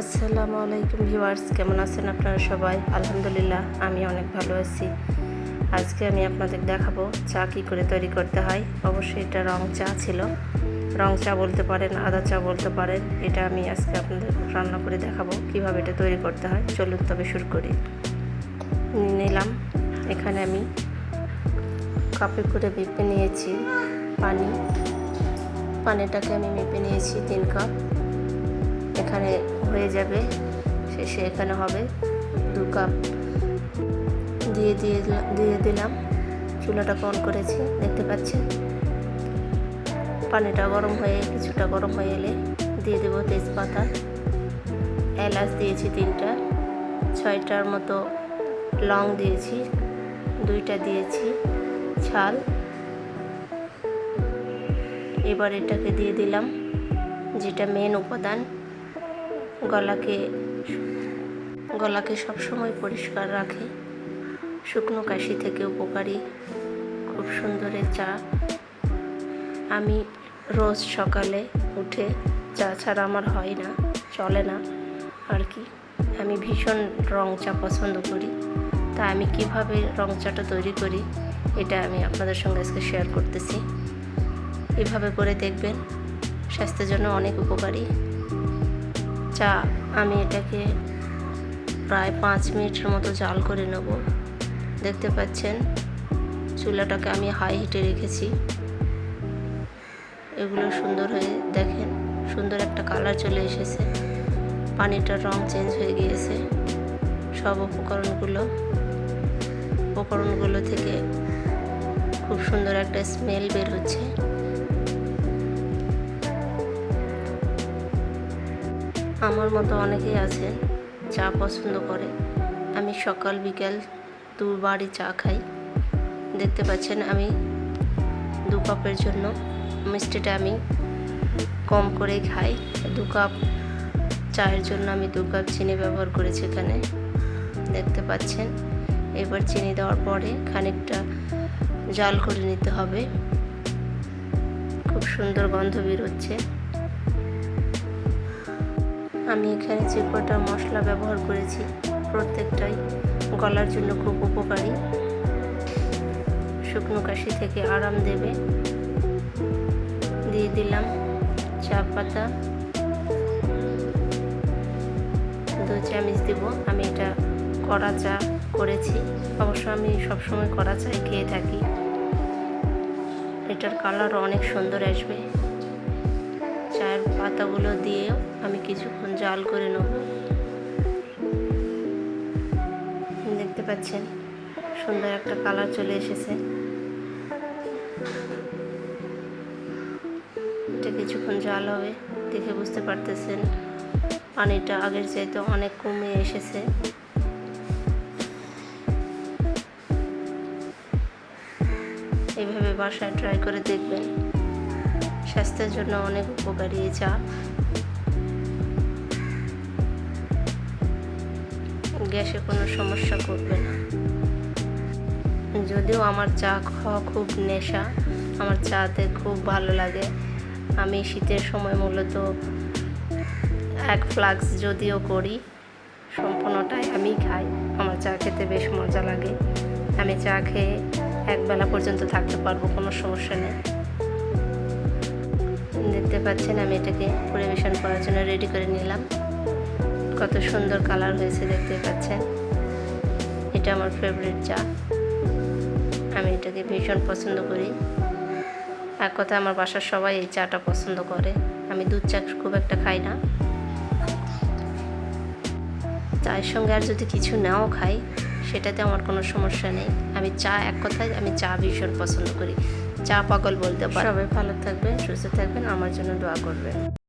আসসালামু আলাইকুম ভিউয়ার্স, কেমন আছেন আপনারা সবাই? আলহামদুলিল্লাহ, আমি অনেক ভালো আছি। আজকে আমি আপনাদের দেখাবো চা কী করে তৈরি করতে হয়। অবশ্যই এটা রং চা ছিল। রং চা বলতে পারেন, আদা চা বলতে পারেন, এটা আমি আজকে আপনাদের রান্না করে দেখাবো কীভাবে এটা তৈরি করতে হয়। চলুন তবে শুরু করি। নিলাম। এখানে আমি কাপে করে মেপে নিয়েছি পানি। পানিটাকে আমি মেপে নিয়েছি তিন কাপ। এখানে হয়ে যাবে। শেষে এখানে হবে দু কাপ। দিয়ে দিয়ে দিয়ে দিলাম। চুলাটাকে অন করেছি, দেখতে পাচ্ছেন? পানিটা গরম হয়ে, কিছুটা গরম হয়ে এলে দিয়ে দেবো তেজপাতা। এলাচ দিয়েছি তিনটা, ছয়টার মতো লং দিয়েছি, দুইটা দিয়েছি ছাল। এবার এটাকে দিয়ে দিলাম, যেটা মেন উপাদান। গলাকে গলাকে সবসময় পরিষ্কার রাখে। শুকনো কাশি থেকে উপকারী। খুব সুন্দরের চা। আমি রোজ সকালে উঠে চা ছাড়া আমার হয় না, চলে না। আর কি? আমি ভীষণ রং চা পছন্দ করি। তা আমি কীভাবে রং চাটা তৈরি করি, এটা আমি আপনাদের সঙ্গে আজকে শেয়ার করতেছি। এভাবে করে দেখবেন, স্বাস্থ্যের জন্য অনেক উপকারী। চা আমি এটাকে প্রায় পাঁচ মিনিটের মতো জাল করে নেব। দেখতে পাচ্ছেন, চুলাটাকে আমি হাই হিটে রেখেছি। এগুলো সুন্দর হয়ে, দেখেন, সুন্দর একটা কালার চলে এসেছে। পানিটার রং চেঞ্জ হয়ে গিয়েছে। সব উপকরণগুলো উপকরণগুলো থেকে খুব সুন্দর একটা স্মেল বের হচ্ছে। আমার মতো অনেকেই আছেন চা পছন্দ করে। আমি সকাল, বিকেল দুবারই চা খাই। দেখতে পাচ্ছেন আমি দু কাপের জন্য। মিষ্টিটা আমি কম করেই খাই। দু কাপ চায়ের জন্য আমি দু কাপ চিনি ব্যবহার করেছি এখানে। দেখতে পাচ্ছেন, এবার চিনি দেওয়ার পরে খানিকটা জাল করে নিতে হবে। খুব সুন্দর গন্ধ বেরোচ্ছে আমি এখানে যে কটা মশলা ব্যবহার করেছি, প্রত্যেকটাই গলার জন্য খুব উপকারী। শুকনো কাশি থেকে আরাম দেবে। দিয়ে দিলাম চা পাতা। দু চামচ দিব। আমি এটা কড়া চা করেছি। অবশ্য আমি সবসময় কড়া চাই খেয়ে থাকি। এটার কালারও অনেক সুন্দর আসবে। চায়ের পাতাগুলো দিয়ে আমি কিছুক্ষণ জাল করে নেব। দেখতে পাচ্ছেন, সুন্দর একটা কালার চলে এসেছে। এটা কিছুক্ষণ জাল হবে, দেখে বুঝতে পারতেছেন, পানিটা আগের চাইতে অনেক কমে এসেছে। এইভাবে বাসায় ট্রাই করে দেখবেন। স্বাস্থ্যের জন্য অনেক উপকারী চা। গ্যাসে কোনো সমস্যা করবে না। যদিও আমার চা খাওয়া খুব নেশা, আমার চাতে খুব ভালো লাগে। আমি শীতের সময় মূলত এক ফ্লাক্স যদিও করি, সম্পূর্ণটাই আমি খাই। আমার চা খেতে বেশ মজা লাগে। আমি চা খেয়ে একবেলা পর্যন্ত থাকতে পারব, কোনো সমস্যা নেই। দেখতে পাচ্ছেন, আমি এটাকে পরিবেশন করার জন্য রেডি করে নিলাম। কত সুন্দর কালার হয়েছে দেখতে পাচ্ছেন। এটা আমার ফেভারিট চা। আমি এটাকে ভীষণ পছন্দ করি। এক কথা আমার বাসার সবাই এই চাটা পছন্দ করে। আমি দুধ চা খুব একটা খাই না। চায়ের সঙ্গে আর যদি কিছু নাও খাই, সেটাতে আমার কোনো সমস্যা নেই। আমি চা, এক কথায় আমি চা ভীষণ পছন্দ করি। চা পাগল বলতে পারো। সবাই ভালো থাকবেন সুস্থ থাকবেন আমার জন্য দোয়া করবেন।